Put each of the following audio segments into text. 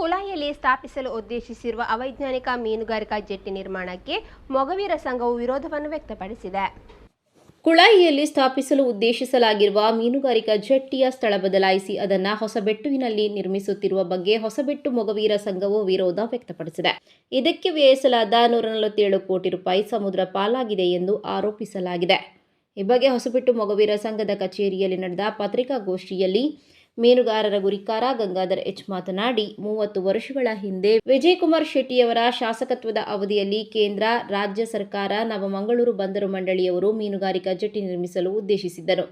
ಕುಳಾಯಿಯಲ್ಲಿ ಸ್ಥಾಪಿಸಲು ಉದ್ದೇಶಿಸಿರುವ ಅವೈಜ್ಞಾನಿಕ ಮೀನುಗಾರಿಕಾ ಜೆಟ್ಟಿ ನಿರ್ಮಾಣಕ್ಕೆ ಮೊಗವೀರ ಸಂಘವು ವಿರೋಧವನ್ನು ವ್ಯಕ್ತಪಡಿಸಿದೆ. ಕುಳಾಯಿಯಲ್ಲಿ ಸ್ಥಾಪಿಸಲು ಉದ್ದೇಶಿಸಲಾಗಿರುವ ಮೀನುಗಾರಿಕಾ ಜೆಟ್ಟಿಯ ಸ್ಥಳ ಬದಲಾಯಿಸಿ ಅದನ್ನು ಹೊಸಬೆಟ್ಟುವಿನಲ್ಲಿ ನಿರ್ಮಿಸುತ್ತಿರುವ ಬಗ್ಗೆ ಹೊಸಬೆಟ್ಟು ಮೊಗವೀರ ಸಂಘವು ವಿರೋಧ ವ್ಯಕ್ತಪಡಿಸಿದೆ. ಇದಕ್ಕೆ ವ್ಯಯಿಸಲಾದ ನೂರ ನಲವತ್ತೇಳು ಕೋಟಿ ರೂಪಾಯಿ ಸಮುದ್ರ ಪಾಲಾಗಿದೆ ಎಂದು ಆರೋಪಿಸಲಾಗಿದೆ. ಈ ಬಗ್ಗೆ ಹೊಸಬೆಟ್ಟು ಮೊಗವೀರ ಸಂಘದ ಕಚೇರಿಯಲ್ಲಿ ನಡೆದ ಪತ್ರಿಕಾಗೋಷ್ಠಿಯಲ್ಲಿ ಮೀನುಗಾರರ ಗುರಿಕಾರ ಗಂಗಾಧರ್ ಎಚ್ ಮಾತನಾಡಿ, ಮೂವತ್ತು ವರ್ಷಗಳ ಹಿಂದೆ ವಿಜಯಕುಮಾರ್ ಶೆಟ್ಟಿಯವರ ಶಾಸಕತ್ವದ ಅವಧಿಯಲ್ಲಿ ಕೇಂದ್ರ, ರಾಜ್ಯ ಸರ್ಕಾರ, ನವಮಂಗಳೂರು ಬಂದರು ಮಂಡಳಿಯವರು ಮೀನುಗಾರಿಕಾ ಜೆಟ್ಟಿ ನಿರ್ಮಿಸಲು ಉದ್ದೇಶಿಸಿದ್ದರು.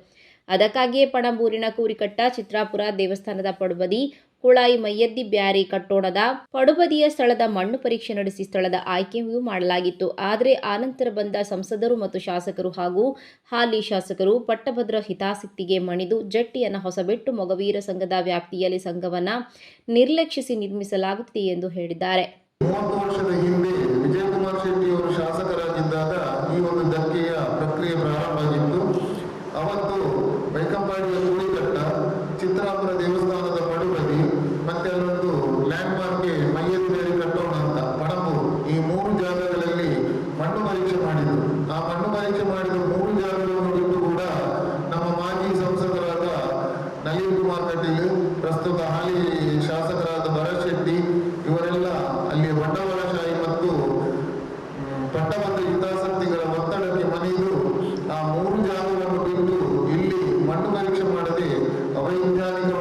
ಅದಕ್ಕಾಗಿಯೇ ಪಣಂಬೂರಿನ ಕೂರಿಕಟ್ಟ ಚಿತ್ರಾಪುರ ದೇವಸ್ಥಾನದ ಪಡುಬದಿ, ಕುಳಾಯಿ ಮೈಯದ್ದಿ ಬ್ಯಾರಿ ಕಟ್ಟೋಣದ ಪಡುಬದಿಯ ಸ್ಥಳದ ಮಣ್ಣು ಪರೀಕ್ಷೆ ನಡೆಸಿ ಸ್ಥಳದ ಆಯ್ಕೆಯೂ ಮಾಡಲಾಗಿತ್ತು. ಆದರೆ ಆನಂತರ ಬಂದ ಸಂಸದರು ಮತ್ತು ಶಾಸಕರು ಹಾಗೂ ಹಾಲಿ ಶಾಸಕರು ಪಟ್ಟಭದ್ರ ಹಿತಾಸಕ್ತಿಗೆ ಮಣಿದು ಜಟ್ಟಿಯನ್ನು ಹೊಸಬೆಟ್ಟು ಮೊಗವೀರ ಸಂಘದ ವ್ಯಾಪ್ತಿಯಲ್ಲಿ ಸಂಘವನ್ನು ನಿರ್ಲಕ್ಷಿಸಿ ನಿರ್ಮಿಸಲಾಗುತ್ತಿದೆ ಎಂದು ಹೇಳಿದ್ದಾರೆ. ಮೂವತ್ತು ವರ್ಷದ ಹಿಂದೆ ವಿಜಯಕುಮಾರ್ ಶೆಟ್ಟಿ ಅವರು ಶಾಸಕರಾಗಿದ್ದಾಗ ಈ ಒಂದು ಧಕ್ಕೆಯ ಪ್ರಕ್ರಿಯೆ ಪ್ರಾರಂಭ ಆಗಿತ್ತು ಅವತ್ತು ಬೈಕಂಪಾಡಿಯ ಕೂಳಿಕಟ್ಟ ಚಿತ್ರಾಪುರ ದೇವಸ್ಥಾನದ ಪಡುಬದಿ ಮತ್ತೆ ಅಲ್ಲೊಂದು ಲ್ಯಾಂಡ್ ಮಾರ್ಕ್ಗೆ ಮೈಯದಿಬೇರಿ ಕಟ್ಟೋಣ ಅಂತ ಪಣಂಬೂರು ಈ ಮೂರು ಜಾಗಗಳಲ್ಲಿ ಮಣ್ಣು ಪರೀಕ್ಷೆ ಮಾಡಿದ್ರು ಆ ಮಣ್ಣು ಪರೀಕ್ಷೆ ಮಾಡಿದ ಮೂರು ಜಾಗಗಳನ್ನು ಬಿಟ್ಟು ಕೂಡ ನಮ್ಮ ಮಾಜಿ ಸಂಸದರಾದ ನಳಿನ್ ಕುಮಾರ್ ಪ್ರಸ್ತುತ ಹಾಲಿ ಶಾಸಕರಾದ ಭರತ್ ಶೆಟ್ಟಿ, ಇವರೆಲ್ಲ ಅಲ್ಲಿ ಬಂಡವಾಳಶಾಹಿ ಮತ್ತು ಪಟ್ಟಭದ್ರ ಹಿತಾಸಕ್ತಿಗಳ ಒತ್ತಡಕ್ಕೆ ಮಣಿದು ಆ ಮೂರು ಜಾಗವನ್ನು ಬಿಟ್ಟು ಇಲ್ಲಿ ಮಣ್ಣು ಪರೀಕ್ಷೆ ಮಾಡದೆ ಅವೈಜ್ಞಾನಿಕವಾಗಿ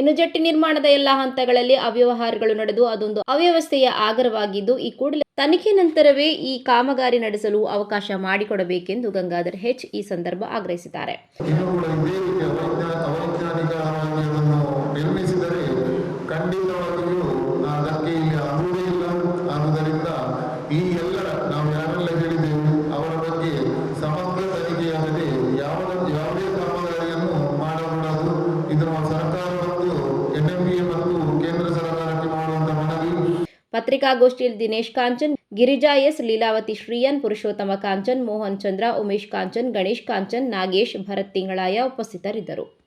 ಇನ್ನು ಜಟ್ಟಿ ನಿರ್ಮಾಣದ ಎಲ್ಲಾ ಹಂತಗಳಲ್ಲಿ ಅವ್ಯವಹಾರಗಳು ನಡೆದು ಅದೊಂದು ಅವ್ಯವಸ್ಥೆಯ ಆಗರವಾಗಿದ್ದು, ಈ ಕೂಡಲೇ ತನಿಖೆ ನಂತರವೇ ಈ ಕಾಮಗಾರಿ ನಡೆಸಲು ಅವಕಾಶ ಮಾಡಿಕೊಡಬೇಕೆಂದು ಗಂಗಾಧರ್ ಹೆಚ್ ಈ ಸಂದರ್ಭ ಆಗ್ರಹಿಸಿದ್ದಾರೆ. ಪತ್ರಿಕಾಗೋಷ್ಠಿಯಲ್ಲಿ ದಿನೇಶ್ ಕಾಂಚನ್, ಗಿರಿಜಾ ಎಸ್ ಲೀಲಾವತಿ ಶ್ರೀಯನ್, ಪುರುಷೋತ್ತಮ ಕಾಂಚನ್, ಮೋಹನ್ ಚಂದ್ರ, ಉಮೇಶ್ ಕಾಂಚನ್, ಗಣೇಶ್ ಕಾಂಚನ್, ನಾಗೇಶ್ ಭರತ್ ತಿಂಗಳಾಯ ಉಪಸ್ಥಿತರಿದ್ದರು.